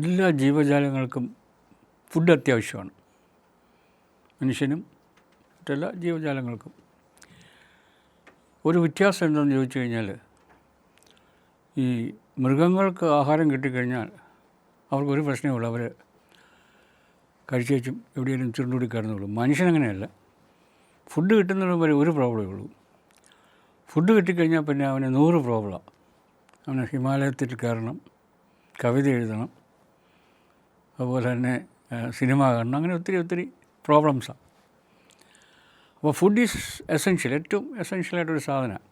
എല്ലാ ജീവജാലങ്ങൾക്കും ഫുഡ് അത്യാവശ്യമാണ്. മനുഷ്യനും മറ്റെല്ലാ ജീവജാലങ്ങൾക്കും. ഒരു വ്യത്യാസം എന്താണെന്ന് ചോദിച്ചു കഴിഞ്ഞാൽ ഈ മൃഗങ്ങൾക്ക് ആഹാരം കിട്ടിക്കഴിഞ്ഞാൽ അവർക്ക് ഒരു പ്രശ്നമേ ഉള്ളൂ. അവർ കഴിച്ചേച്ചും എവിടെയെങ്കിലും ചുരുണ്ടുകൂടി കിടന്നുള്ളൂ മനുഷ്യനങ്ങനെയല്ല ഫുഡ് കിട്ടുന്നതിന് വരെ ഒരു പ്രോബ്ലമേ ഉള്ളൂ. ഫുഡ് കിട്ടിക്കഴിഞ്ഞാൽ പിന്നെ അവന് നൂറ് പ്രോബ്ലമാണ് അവന് ഹിമാലയത്തിൽ കയറണം കവിത എഴുതണം അതുപോലെ തന്നെ സിനിമ കാണണം. അങ്ങനെ ഒത്തിരി ഒത്തിരി പ്രോബ്ലംസാണ് അപ്പോൾ ഫുഡ് ഈസ് എസെൻഷ്യൽ ഏറ്റവും എസെൻഷ്യലായിട്ടൊരു സാധനമാണ്.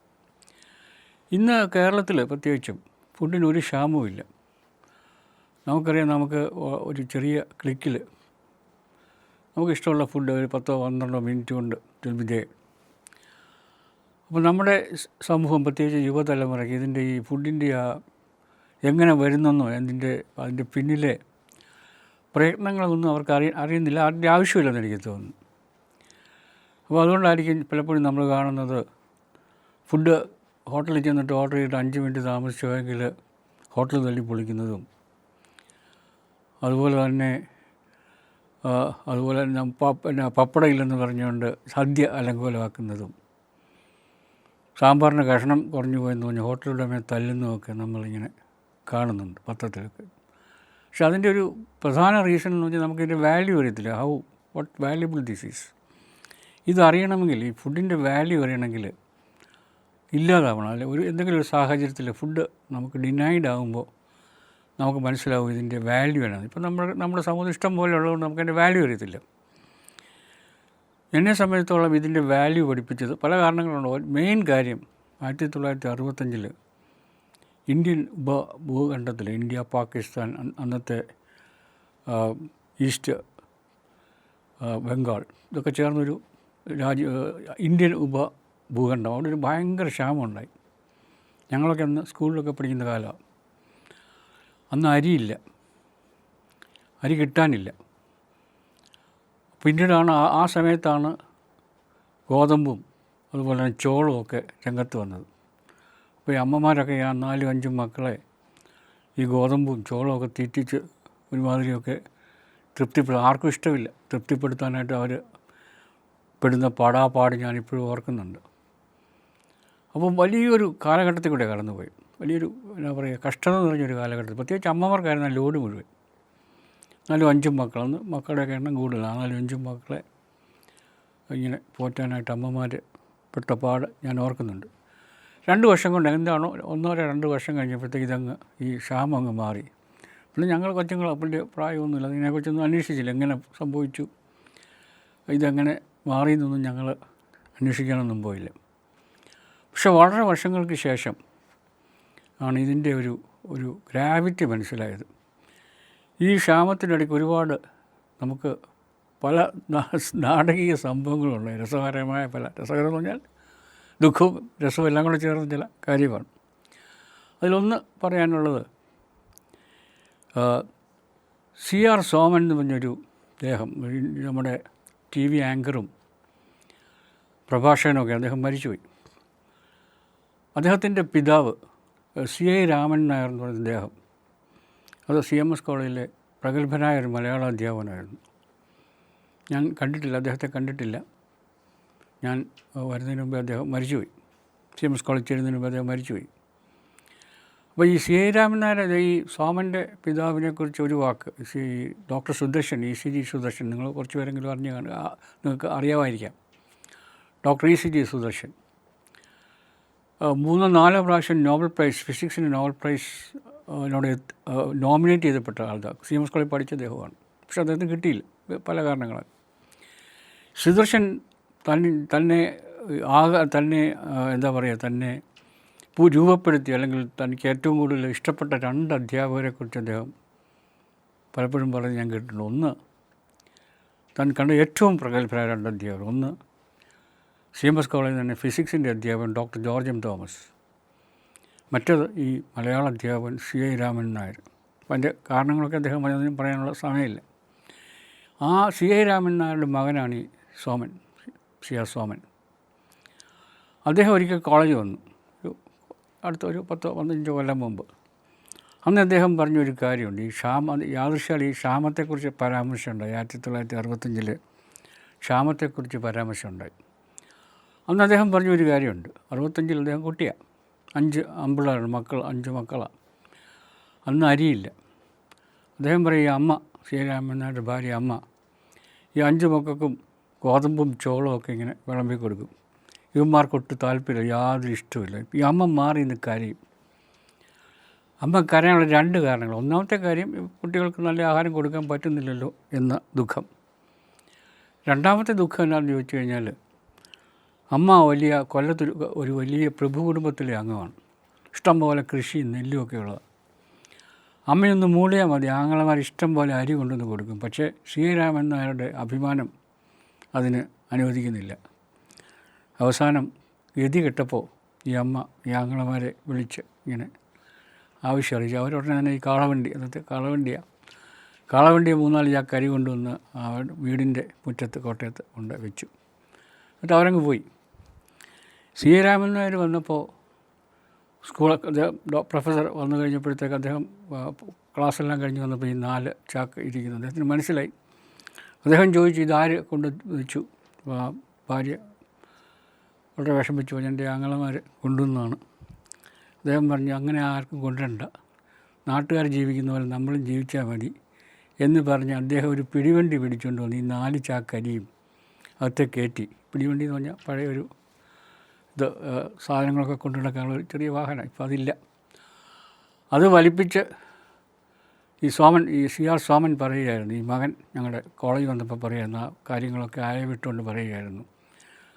ഇന്ന് കേരളത്തിൽ പ്രത്യേകിച്ചും ഫുഡിന് ഒരു ക്ഷാമവും ഇല്ല. നമുക്കറിയാം നമുക്ക് ഒരു ചെറിയ ക്ലിക്കിൽ നമുക്കിഷ്ടമുള്ള ഫുഡ് ഒരു പത്തോ പന്ത്രണ്ടോ മിനിറ്റ് കൊണ്ട് ലഭിച്ചേ അപ്പോൾ നമ്മുടെ സമൂഹം പ്രത്യേകിച്ച് യുവതലമുറയ്ക്ക് ഇതിന്റെ ഈ ഫുഡിന്റെ ആ എങ്ങനെ വരുന്നെന്നോ അതിന്റെ അതിന്റെ പിന്നിലെ പ്രയത്നങ്ങളൊന്നും അവർക്ക് അറിയ അറിയുന്നില്ല. അതിന്റെ ആവശ്യമില്ലെന്ന് എനിക്ക് തോന്നുന്നു. അപ്പോൾ അതുകൊണ്ടായിരിക്കും പലപ്പോഴും നമ്മൾ കാണുന്നത് ഫുഡ് ഹോട്ടലിൽ ചെന്നിട്ട് ഓർഡർ ചെയ്തിട്ട് അഞ്ച് മിനിറ്റ് താമസിച്ചുവെങ്കിൽ ഹോട്ടൽ തല്ലി പൊളിക്കുന്നതും അതുപോലെ തന്നെ അതുപോലെ തന്നെ പിന്നെ പപ്പടയില്ലെന്ന് പറഞ്ഞുകൊണ്ട് സദ്യ അലങ്കോലമാക്കുന്നതും സാമ്പാറിന് കഷണം കുറഞ്ഞു പോയെന്ന് പറഞ്ഞ് ഹോട്ടലുടെ മേൽ തല്ലുന്നതൊക്കെ നമ്മളിങ്ങനെ കാണുന്നുണ്ട് പത്രത്തിലൊക്കെ. പക്ഷെ അതിന്റെ ഒരു പ്രധാന റീസൺ എന്ന് വെച്ചാൽ നമുക്കിതിന്റെ വാല്യൂ അറിയത്തില്ല. How what valuable this is ഇതറിയണമെങ്കിൽ ഈ ഫുഡിന്റെ വാല്യൂ അറിയണമെങ്കിൽ ഇല്ലാതാവണം. അല്ലെ ഒരു എന്തെങ്കിലും ഒരു സാഹചര്യത്തിൽ ഫുഡ് നമുക്ക് ഡിനൈഡ് ആകുമ്പോൾ നമുക്ക് മനസ്സിലാവും ഇതിന്റെ വാല്യൂ ആണ് ഇപ്പം നമ്മൾ നമ്മുടെ സമൂഹം ഇഷ്ടം പോലെ ഉള്ളതുകൊണ്ട് നമുക്ക് അതിന്റെ വാല്യൂ അറിയത്തില്ല. എന്നെ സംബന്ധിച്ചോളം ഇതിന്റെ വാല്യൂ പഠിപ്പിച്ചത് പല കാരണങ്ങളുണ്ട്. മെയിൻ കാര്യം ആയിരത്തി തൊള്ളായിരത്തി അറുപത്തഞ്ചിൽ ഇന്ത്യൻ ഉപ ഭൂഖണ്ഡത്തിൽ ഇന്ത്യ പാകിസ്ഥാൻ അന്നത്തെ ഈസ്റ്റ് ബംഗാൾ ഇതൊക്കെ ചേർന്നൊരു രാജ്യ ഇന്ത്യൻ ഉപ ഭൂഖണ്ഡം. അവിടെ ഒരു ഭയങ്കര ക്ഷാമം ഉണ്ടായി ഞങ്ങളൊക്കെ അന്ന് സ്കൂളിലൊക്കെ പഠിക്കുന്ന കാലമാണ് അന്ന് അരിയില്ല. അരി കിട്ടാനില്ല. പിന്നീടാണ് ആ സമയത്താണ് ഗോതമ്പും അതുപോലെ തന്നെ ചോളവും ഒക്കെ രംഗത്ത് വന്നത്. അപ്പോൾ ഈ അമ്മമാരൊക്കെ ആ നാലും അഞ്ചും മക്കളെ ഈ ഗോതമ്പും ചോളമൊക്കെ തീറ്റിച്ച് ഒരുമാതിരിയൊക്കെ തൃപ്തിപ്പെടും ആർക്കും ഇഷ്ടമില്ല. തൃപ്തിപ്പെടുത്താനായിട്ട് അവർ പെടുന്ന പാടാ പാടാപാട് ഞാനിപ്പോഴും ഓർക്കുന്നുണ്ട്. അപ്പം വലിയൊരു കാലഘട്ടത്തിൽ കൂടെ കടന്നുപോയി. വലിയൊരു എന്താ പറയുക കഷ്ടത നിറഞ്ഞൊരു കാലഘട്ടത്തിൽ. പ്രത്യേകിച്ച് അമ്മമാർക്കായിരുന്നു ലോഡ് മുഴുവൻ. നാലും അഞ്ചും മക്കളെന്ന് മക്കളുടെയൊക്കെ എണ്ണം കൂടുതലാണ്. നാലും അഞ്ചും മക്കളെ ഇങ്ങനെ പോറ്റാനായിട്ട് അമ്മമാർ പെട്ട പാട് ഞാൻ ഓർക്കുന്നുണ്ട്. രണ്ട് വർഷം കൊണ്ട് എന്താണോ ഒന്നോ രണ്ട് വർഷം കഴിഞ്ഞപ്പോഴത്തേക്ക് ഇതങ്ങ് ഈ ക്ഷാമം അങ്ങ് മാറി. പിന്നെ ഞങ്ങൾ കൊച്ചുങ്ങൾ വലിയ പ്രായമൊന്നുമില്ല. അതിനെക്കുറിച്ചൊന്നും അന്വേഷിച്ചില്ല. എങ്ങനെ സംഭവിച്ചു? ഇതെങ്ങനെ മാറി എന്നൊന്നും ഞങ്ങൾ അന്വേഷിക്കാനൊന്നും പോയില്ല. പക്ഷെ വളരെ വർഷങ്ങൾക്ക് ശേഷം ആണ് ഇതിന്റെ ഒരു ഒരു ഗ്രാവിറ്റി മനസ്സിലായത്. ഈ ക്ഷാമത്തിനിടയ്ക്ക് ഒരുപാട് നമുക്ക് പല നാടകീയ സംഭവങ്ങളുണ്ട്. രസകരമായ പല. രസകരം എന്ന് പറഞ്ഞാൽ ദുഃഖവും രസവും എല്ലാം കൂടെ ചേർന്ന ചില കാര്യമാണ് അതിലൊന്ന് പറയാനുള്ളത് സി ആർ സോമൻ എന്ന് പറഞ്ഞൊരു അദ്ദേഹം നമ്മുടെ ടി വി ആങ്കറും പ്രഭാഷകനൊക്കെ അദ്ദേഹം മരിച്ചുപോയി. അദ്ദേഹത്തിന്റെ പിതാവ് സി ഐ രാമൻ നായർ എന്ന് പറയുന്ന അദ്ദേഹം അത് സി എം എസ് കോളേജിലെ പ്രഗത്ഭനായ ഒരു മലയാള അധ്യാപകനായിരുന്നു. ഞാൻ കണ്ടിട്ടില്ല അദ്ദേഹത്തെ കണ്ടിട്ടില്ല. ഞാൻ വരുന്നതിന് മുമ്പ് അദ്ദേഹം മരിച്ചുപോയി. സി എം എസ് കോളേജ് ചേരുന്നതിന് മുമ്പ് അദ്ദേഹം മരിച്ചുപോയി. അപ്പോൾ ഈ സി ഐ രാമൻ നായർ ഈ സോമന്റെ പിതാവിനെക്കുറിച്ച് ഒരു വാക്ക് C doctor Sudarshan E C G Sudarshan നിങ്ങൾ കുറച്ച് പേരെങ്കിലും അറിഞ്ഞു കാണുക നിങ്ങൾക്ക് അറിയാമായിരിക്കാം. Doctor E C G Sudarshan. മൂന്നോ നാലോ പ്രാവശ്യം നോബൽ പ്രൈസ് ഫിസിക്സിന് നോബൽ പ്രൈസ് നോട് നോമിനേറ്റ് ചെയ്തപ്പെട്ട ആൾക്കാർ സി എം എസ് കോളേജ് പഠിച്ച അദ്ദേഹമാണ് പക്ഷേ അദ്ദേഹത്തിന് കിട്ടിയില്ല പല കാരണങ്ങളാൽ. സുദർശൻ തന്നെ ആക തന്നെ എന്താ പറയുക തന്നെ രൂപപ്പെടുത്തി അല്ലെങ്കിൽ തനിക്ക് ഏറ്റവും കൂടുതൽ ഇഷ്ടപ്പെട്ട രണ്ട് അധ്യാപകരെക്കുറിച്ച് അദ്ദേഹം പലപ്പോഴും പറഞ്ഞ് ഞാൻ കേട്ടിട്ടുണ്ട്. ഒന്ന് താൻ കണ്ട ഏറ്റവും പ്രഗത്ഭരായ രണ്ട് അധ്യാപകർ. ഒന്ന് സി എം എസ് കോളേജിൽ തന്നെ ഫിസിക്സിന്റെ അധ്യാപകൻ ഡോക്ടർ ജോർജ് എം തോമസ്. മറ്റത് ഈ മലയാള അധ്യാപകൻ സി ഐ രാമൻ നായർ. അപ്പം അതിന്റെ കാരണങ്ങളൊക്കെ അദ്ദേഹം പറഞ്ഞതിനും പറയാനുള്ള സമയമില്ല. ആ സി ഐ രാമൻ നായരുടെ മകനാണ് ഈ സോമൻ. സി ആർ സോമൻ അദ്ദേഹം ഒരിക്കൽ കോളേജ് വന്നു. ഒരു അടുത്ത ഒരു പത്തോ പതിനഞ്ചോ കൊല്ലം മുമ്പ്. അന്ന് അദ്ദേഹം പറഞ്ഞൊരു കാര്യമുണ്ട്. ഈ ക്ഷാമ യാദൃശ്യാൽ ഈ ക്ഷാമത്തെക്കുറിച്ച് പരാമർശമുണ്ടായി. ആയിരത്തി തൊള്ളായിരത്തി അറുപത്തഞ്ചിൽ ക്ഷാമത്തെക്കുറിച്ച് പരാമർശമുണ്ടായി. അന്ന് അദ്ദേഹം പറഞ്ഞൊരു കാര്യമുണ്ട്. അറുപത്തഞ്ചിൽ അദ്ദേഹം കുട്ടിയാണ് അഞ്ച് അമ്പിളാണ് മക്കൾ അഞ്ച് മക്കളാണ് അന്ന് അരിയില്ല. അദ്ദേഹം പറയും അമ്മ ശ്രീരാമനാഥന്റെ ഭാര്യ അമ്മ ഈ അഞ്ച് മക്കൾക്കും ഗോതമ്പും ചോളവും ഒക്കെ ഇങ്ങനെ വിളമ്പി കൊടുക്കും. ഇവന്മാർക്കൊട്ട് താല്പര്യമില്ല യാതൊരു ഇഷ്ടമില്ല ഈ അമ്മ മാറി നിന്ന് കരയും. അമ്മ കരയാനുള്ള രണ്ട് കാരണങ്ങൾ. ഒന്നാമത്തെ കാര്യം കുട്ടികൾക്ക് നല്ല ആഹാരം കൊടുക്കാൻ പറ്റുന്നില്ലല്ലോ എന്ന ദുഃഖം. രണ്ടാമത്തെ ദുഃഖം എന്താണെന്ന് ചോദിച്ചു കഴിഞ്ഞാൽ അമ്മ വലിയ കൊല്ലത്തൊരു ഒരു വലിയ പ്രഭു കുടുംബത്തിലെ അംഗമാണ്. ഇഷ്ടംപോലെ കൃഷി നെല്ലുമൊക്കെ ഉള്ളത് അമ്മയൊന്ന് മൂളിയാൽ മതി. ആങ്ങളമാർ ഇഷ്ടം പോലെ അരി കൊണ്ടുവന്ന് കൊടുക്കും. പക്ഷേ ശ്രീരാമൻ നായരുടെ അഭിമാനം അതിന് അനുവദിക്കുന്നില്ല. അവസാനം ഗതി കെട്ടപ്പോൾ ഈ അമ്മ ഈ ആങ്ങളമാരെ വിളിച്ച് ഇങ്ങനെ ആവശ്യം അറിയിച്ചു അവരുടനെ തന്നെ ഈ കാളവണ്ടി അന്നത്തെ കാളവണ്ടിയാണ് കാളവണ്ടി മൂന്നാൽ ചാക്ക് കരി കൊണ്ടുവന്ന് ആ വീടിന്റെ മുറ്റത്ത് കോട്ടയത്ത് കൊണ്ട് വെച്ചു. എന്നിട്ട് അവരങ്ങ് പോയി. ശ്രീരാമൻ നായർ വന്നപ്പോൾ സ്കൂൾ പ്രൊഫസർ വന്നു കഴിഞ്ഞപ്പോഴത്തേക്ക് അദ്ദേഹം ക്ലാസ്സെല്ലാം കഴിഞ്ഞ് വന്നപ്പോൾ ഈ നാല് ചാക്ക് ഇരിക്കുന്നു. അദ്ദേഹത്തിന് മനസ്സിലായി. അദ്ദേഹം ചോദിച്ചു ഇതാര് കൊണ്ട് വെച്ചു? ഭാര്യ. വളരെ വിഷമിച്ചു എന്റെ ആങ്ങളമാർ കൊണ്ടുവന്നതാണ്. അദ്ദേഹം പറഞ്ഞു അങ്ങനെ ആർക്കും കൊണ്ടുവരണ്ട. നാട്ടുകാർ ജീവിക്കുന്ന പോലെ നമ്മളും ജീവിച്ചാൽ മതി. എന്ന് പറഞ്ഞ് അദ്ദേഹം ഒരു പിടിവണ്ടി പിടിച്ചുകൊണ്ട് വന്നു ഈ നാല് ചാക്കരിയും അകത്തെ കയറ്റി. പിടിവണ്ടി എന്ന് പറഞ്ഞാൽ പഴയ ഒരു ഇത് സാധനങ്ങളൊക്കെ കൊണ്ടുനടക്കാനുള്ള ഒരു ചെറിയ വാഹനം. ഇപ്പോൾ അതില്ല. അത് വലിപ്പിച്ച് ഈ സോമൻ ഈ സി ആർ സോമൻ പറയുകയായിരുന്നു ഈ മകൻ ഞങ്ങളുടെ കോളേജ് വന്നപ്പോൾ പറയുന്ന കാര്യങ്ങളൊക്കെ ആയ വിട്ടുകൊണ്ട് പറയുകയായിരുന്നു.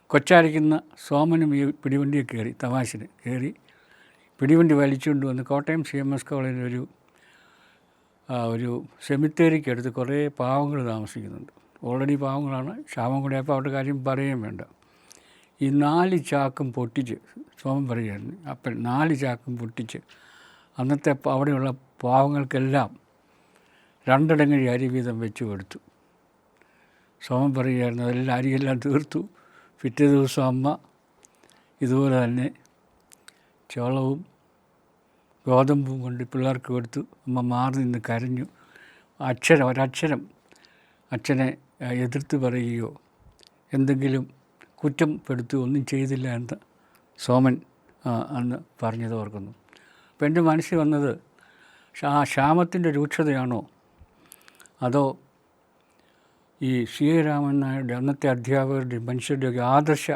കൊച്ചാരിക്കുന്ന സോമനും ഈ പിടിവണ്ടിയെ കയറി തമാശന് കയറി പിടിവണ്ടി വലിച്ചുകൊണ്ട് വന്ന് കോട്ടയം സി എം എസ് കോളേജിലൊരു ഒരു ആ, ഒരു സെമിത്തേരിക്ക് എടുത്ത് കുറേ പാവങ്ങൾ താമസിക്കുന്നുണ്ട്. ഓൾറെഡി പാവങ്ങളാണ്. ക്ഷാമം കൂടെ അപ്പോൾ അവരുടെ കാര്യം പറയുകയും വേണ്ട. ഈ നാല് ചാക്കും പൊട്ടിച്ച് സോമൻ പറയുകയായിരുന്നു അപ്പം നാല് ചാക്കും പൊട്ടിച്ച് അന്നത്തെ അവിടെയുള്ള പാവങ്ങൾക്കെല്ലാം രണ്ടടങ്ങഴി അരി വീതം വെച്ച് കൊടുത്തു. സോമൻ പറയുകയായിരുന്നു അതെല്ലാം അരിയെല്ലാം തീർത്തു. പിറ്റേ ദിവസം അമ്മ ഇതുപോലെ തന്നെ ചോളവും ഗോതമ്പും കൊണ്ട് പിള്ളേർക്ക് കൊടുത്തു. അമ്മ മാറി നിന്ന് കരഞ്ഞു. അക്ഷരം ഒരക്ഷരം അച്ഛനെ എതിർത്ത് പറയുകയോ എന്തെങ്കിലും കുറ്റപ്പെടുത്തുകയോ ഒന്നും ചെയ്തില്ല എന്ന് സോമൻ അന്ന് പറഞ്ഞത് ഓർക്കുന്നു. അപ്പോൾ എന്റെ മനസ്സിൽ വന്നത് ആ ക്ഷാമത്തിന്റെ രൂക്ഷതയാണോ? അതോ ഈ സി എ രാമൻ നായരുടെ അന്നത്തെ അധ്യാപകരുടെ മനുഷ്യരുടെയൊക്കെ ആദർശ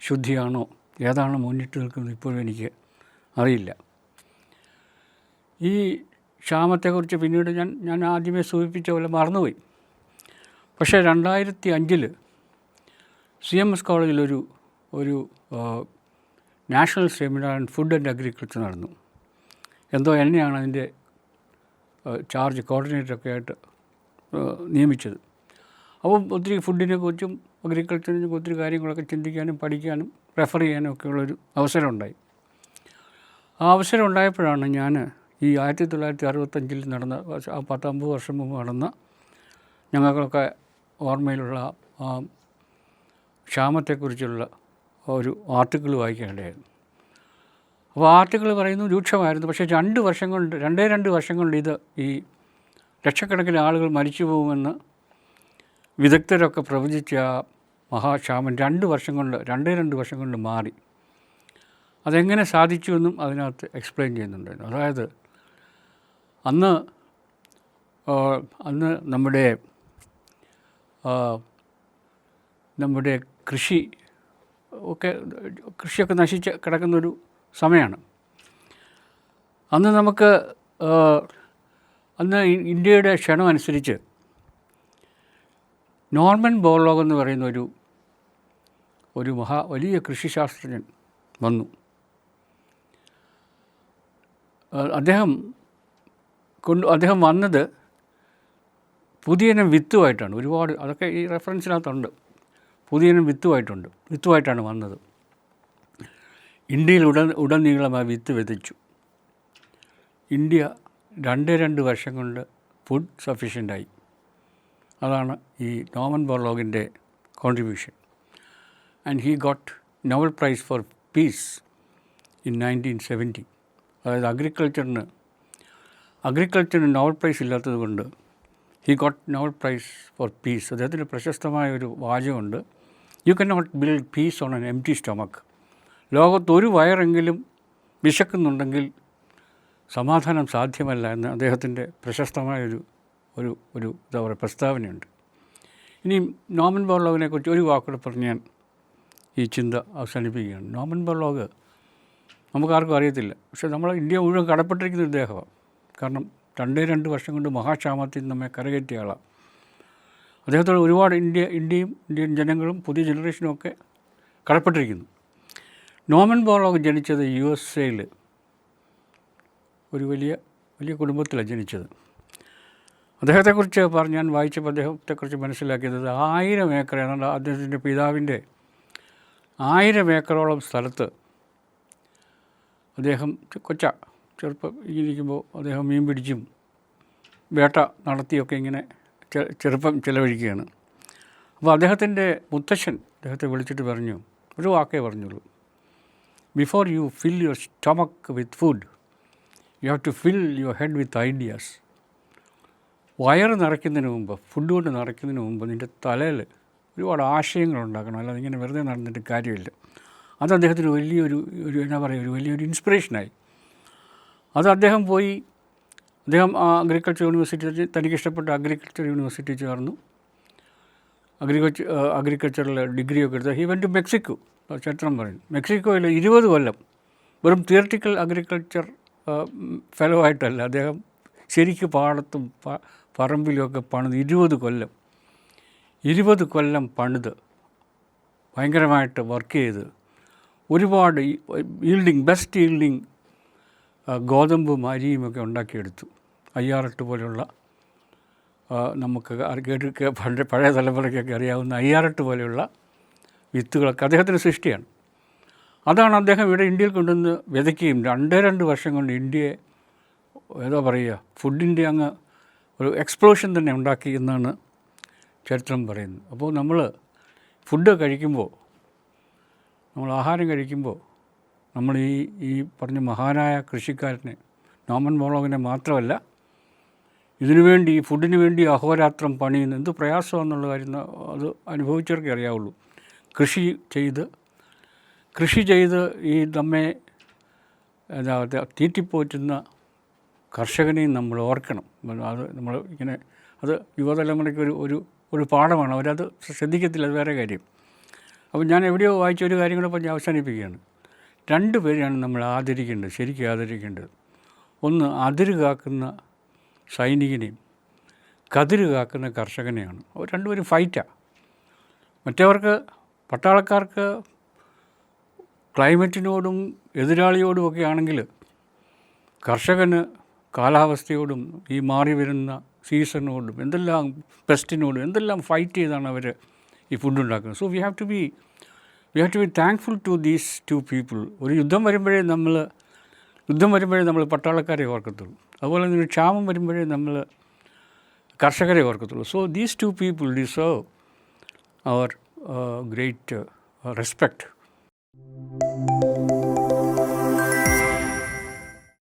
ശുദ്ധിയാണോ? ഏതാണ് മുന്നിട്ട് നിൽക്കുന്നത് ഇപ്പോഴും എനിക്ക് അറിയില്ല. ഈ ക്ഷാമത്തെക്കുറിച്ച് പിന്നീട് ഞാൻ ഞാൻ ആദ്യമേ സൂചിപ്പിച്ച പോലെ മറന്നുപോയി. പക്ഷേ രണ്ടായിരത്തി അഞ്ചിൽ സി എം എസ് കോളേജിലൊരു ഒരു national seminar and food and agriculture നടന്നു. എന്തോ എന്നെയാണ് അതിന്റെ ചാർജ് കോർഡിനേറ്ററൊക്കെ ആയിട്ട് നിയമിച്ചത്. അപ്പം ഒത്തിരി ഫുഡിനെ കുറിച്ചും അഗ്രികൾച്ചറിനെ കുറിച്ചും ഒത്തിരി കാര്യങ്ങളൊക്കെ ചിന്തിക്കാനും പഠിക്കാനും റെഫർ ചെയ്യാനും ഒക്കെ ഒരു അവസരം ഉണ്ടായി ആ അവസരം ഉണ്ടായപ്പോഴാണ് ഞാൻ ഈ ആയിരത്തി തൊള്ളായിരത്തി അറുപത്തഞ്ചിൽ നടന്ന പത്തമ്പത് വർഷം മുമ്പ് നടന്ന ഞങ്ങൾക്കൊക്കെ ഓർമ്മയിലുള്ള ആ ക്ഷാമത്തെക്കുറിച്ചുള്ള ഒരു ആർട്ടിക്കിൾ വായിക്കേണ്ടതായിരുന്നു അപ്പോൾ ആർട്ടിക്കിൾ പറയുന്നു രൂക്ഷമായിരുന്നു. പക്ഷേ രണ്ട് വർഷം കൊണ്ട് രണ്ടേ രണ്ട് വർഷം കൊണ്ട് ഇത് ഈ ലക്ഷക്കണക്കിന് ആളുകൾ മരിച്ചു പോകുമെന്ന് വിദഗ്ധരൊക്കെ പ്രവചിച്ച ആ മഹാക്ഷാമൻ രണ്ട് വർഷം കൊണ്ട് രണ്ടേ രണ്ട് വർഷം കൊണ്ട് മാറി. അതെങ്ങനെ സാധിച്ചു എന്നും അതിനകത്ത് എക്സ്പ്ലെയിൻ ചെയ്യുന്നുണ്ടായിരുന്നു. അതായത് അന്ന് അന്ന് നമ്മുടെ നമ്മുടെ കൃഷി ഒക്കെ കൃഷിയൊക്കെ നശിച്ച് കിടക്കുന്നൊരു സമയമാണ്. അന്ന് നമുക്ക് അന്ന് ഇന്ത്യയുടെ ക്ഷണം അനുസരിച്ച് നോർമൻ ബോർലോഗ് എന്ന് പറയുന്ന ഒരു ഒരു മഹാ വലിയ കൃഷിശാസ്ത്രജ്ഞൻ വന്നു. അദ്ദേഹം കൊണ്ട് അദ്ദേഹം വന്നത് പുതിയനം വിത്തുമായിട്ടാണ്. ഒരുപാട് അതൊക്കെ ഈ റെഫറൻസിനകത്തുണ്ട്. പുതിയനം വിത്തുമായിട്ടുണ്ട്. വിത്തുമായിട്ടാണ് വന്നത്. ഇന്ത്യയിൽ ഉടൻ ഉടനീളം ആ വിത്ത് വിതച്ചു. ഇന്ത്യ രണ്ട് രണ്ട് വർഷം കൊണ്ട് ഫുഡ് സഫീഷ്യന്റായി അതാണ് ഈ നോമൻ ബോർലോഗിന്റെ contribution and he got Nobel prize for peace in nineteen seventy അതായത് അഗ്രികൾച്ചറിന് അഗ്രികൾച്ചറിന് നോവൽ പ്രൈസ് ഇല്ലാത്തത് കൊണ്ട് he got Nobel prize for peace അദ്ദേഹത്തിന്റെ പ്രശസ്തമായ ഒരു വാചകമുണ്ട് you can not build peace on an empty stomach ലോകത്ത് ഒരു വയറെങ്കിലും വിശക്കുന്നുണ്ടെങ്കിൽ സമാധാനം സാധ്യമല്ല എന്ന് അദ്ദേഹത്തിന്റെ പ്രശസ്തമായൊരു ഒരു ഒരു എന്താ പറയുക പ്രസ്താവനയുണ്ട്. ഇനി നോമൻ ബോർലോഗിനെ കുറിച്ച് ഒരു വാക്കൂടെ പറഞ്ഞ് ഞാൻ ഈ ചിന്ത അവസാനിപ്പിക്കുകയാണ്. നോമൻ ബോർലോഗ് നമുക്കാർക്കും അറിയത്തില്ല. പക്ഷേ നമ്മൾ ഇന്ത്യ മുഴുവൻ കടപ്പെട്ടിരിക്കുന്ന ഇദ്ദേഹമാണ് കാരണം രണ്ടേ രണ്ട് വർഷം കൊണ്ട് മഹാക്ഷാമത്തിൽ നമ്മെ കരകയറ്റിയ ആളാണ് അദ്ദേഹത്തോട് ഒരുപാട് ഇന്ത്യ ഇന്ത്യയും ഇന്ത്യൻ ജനങ്ങളും പുതിയ ജനറേഷനും ഒക്കെ കടപ്പെട്ടിരിക്കുന്നു. നോമൻ ബോർലോഗ് ജനിച്ചത് യു എസ് എയിൽ ഒരു വലിയ വലിയ കുടുംബത്തിലാണ് ജനിച്ചത്. അദ്ദേഹത്തെക്കുറിച്ച് പറഞ്ഞ് ഞാൻ വായിച്ചപ്പോൾ അദ്ദേഹത്തെക്കുറിച്ച് മനസ്സിലാക്കിയത് ആയിരം ഏക്കർ ഏതാണ്ട് അദ്ദേഹത്തിന്റെ പിതാവിന്റെ ആയിരം ഏക്കറോളം സ്ഥലത്ത് അദ്ദേഹം കൊച്ച ചെറുപ്പം ഇരിക്കുമ്പോൾ അദ്ദേഹം മീൻ പിടിച്ചും വേട്ട നടത്തിയൊക്കെ ഇങ്ങനെ ചെറുപ്പം ചിലവഴിക്കുകയാണ്. അപ്പോൾ അദ്ദേഹത്തിന്റെ മുത്തശ്ശൻ അദ്ദേഹത്തെ വിളിച്ചിട്ട് പറഞ്ഞു ഒരു വാക്കേ പറഞ്ഞുള്ളൂ. Before you fill your stomach with food you have to fill your head with ideas വയറ് നിറയ്ക്കുന്നതിന് മുമ്പ് ഫുഡ് കൊണ്ട് നിറയ്ക്കുന്നതിന് മുമ്പ് നിന്റെ തലയിൽ ഒരുപാട് ആശയങ്ങൾ ഉണ്ടാക്കണം. അല്ലാതെ ഇങ്ങനെ വെറുതെ നടന്നിട്ട് കാര്യമില്ല. അത് അദ്ദേഹത്തിന് വലിയൊരു ഒരു എന്നാ പറയുക ഒരു വലിയൊരു ഇൻസ്പിറേഷനായി അത് അദ്ദേഹം പോയി അദ്ദേഹം ആ അഗ്രികൾച്ചർ യൂണിവേഴ്സിറ്റി തനിക്ക് ഇഷ്ടപ്പെട്ട അഗ്രികൾച്ചർ യൂണിവേഴ്സിറ്റി ചേർന്നു. അഗ്രികൾച്ചർ അഗ്രികൾച്ചറിൽ ഡിഗ്രിയൊക്കെ എടുത്ത് ഹി വെൻ ടു മെക്സിക്കോ ചരിത്രം പറയുന്നു. മെക്സിക്കോയിൽ ഇരുപത് കൊല്ലം വെറും തിയറട്ടിക്കൽ അഗ്രികൾച്ചർ ഫെലോ അദ്ദേഹം ശരിക്കും പാടത്തും പറമ്പിലുമൊക്കെ പണിത് ഇരുപത് കൊല്ലം ഇരുപത് കൊല്ലം പണിത് ഭയങ്കരമായിട്ട് വർക്ക് ചെയ്ത്. ഒരുപാട് ഈൽഡിങ് ബെസ്റ്റ് ഈൽഡിങ് ഗോതമ്പും അരിയുമൊക്കെ ഉണ്ടാക്കിയെടുത്തു. അയ്യാറെട്ട് പോലെയുള്ള നമുക്ക് കേട്ട് പഴയ തലമുറയ്ക്കൊക്കെ അറിയാവുന്ന അയ്യാറെട്ട് പോലെയുള്ള വിത്തുകളൊക്കെ അദ്ദേഹത്തിന്റെ സൃഷ്ടിയാണ്. അതാണ് അദ്ദേഹം ഇവിടെ ഇന്ത്യയിൽ കൊണ്ടുവന്ന് വിതയ്ക്കുകയും രണ്ടേ രണ്ട് വർഷം കൊണ്ട് ഇന്ത്യയെ ഏതോ പറയുക ഫുഡിന്റെ അങ്ങ് ഒരു എക്സ്പ്ലോഷൻ തന്നെ ഉണ്ടാക്കി എന്നാണ് ചരിത്രം പറയുന്നത്. അപ്പോൾ നമ്മൾ ഫുഡ് കഴിക്കുമ്പോൾ നമ്മൾ ആഹാരം കഴിക്കുമ്പോൾ നമ്മൾ ഈ ഈ പറഞ്ഞ മഹാനായ കൃഷിക്കാരനെ നോമൻ മോളോവിനെ മാത്രമല്ല ഇതിനുവേണ്ടി ഈ ഫുഡിന് വേണ്ടി അഹോരാത്രം പണിയുന്ന എന്ത് പ്രയാസമാണെന്നുള്ള കാര്യം അത് അനുഭവിച്ചവർക്കേ അറിയാവുള്ളൂ. കൃഷി ചെയ്ത് കൃഷി ചെയ്ത് ഈ നമ്മെ എന്താ തീറ്റിപ്പോറ്റുന്ന കർഷകനെയും നമ്മൾ ഓർക്കണം. അത് നമ്മൾ ഇങ്ങനെ അത് യുവതലമുറയ്ക്ക് ഒരു ഒരു ഒരു പാഠമാണ്. അവരത് ശ്രദ്ധിക്കത്തില്ല അത് വേറെ കാര്യം. അപ്പോൾ ഞാൻ എവിടെയോ വായിച്ച ഒരു കാര്യം കൂടെ പറഞ്ഞ് അവസാനിപ്പിക്കുകയാണ്. രണ്ട് പേരെയാണ് നമ്മൾ ആദരിക്കേണ്ടത് ശരിക്കും ആദരിക്കേണ്ടത്. ഒന്ന് അതിര് കാക്കുന്ന സൈനികനെയും കതിര് കാക്കുന്ന കർഷകനെയാണ്. അവർ രണ്ടുപേരും ഫൈറ്റാണ് മറ്റവർക്ക് പട്ടാളക്കാർക്ക് ക്ലൈമറ്റിനോടും എതിരാളിയോടും ഒക്കെ ആണെങ്കിൽ കർഷകന് കാലാവസ്ഥയോടും ഈ മാറി വരുന്ന സീസണോടും എന്തെല്ലാം പെസ്റ്റിനോടും എന്തെല്ലാം ഫൈറ്റ് ചെയ്താണ് അവർ ഈ ഫുഡ് ഉണ്ടാക്കുന്നത് so we have to be we have to be thankful to these two people ഒരു യുദ്ധം വരുമ്പോഴേ നമ്മൾ യുദ്ധം വരുമ്പോഴേ നമ്മൾ പട്ടാളക്കാരെ ഓർക്കത്തുള്ളൂ. അതുപോലെ തന്നെ ക്ഷാമം വരുമ്പോഴേ നമ്മൾ കർഷകരെ ഓർക്കത്തുള്ളൂ. So these two people deserve our great respect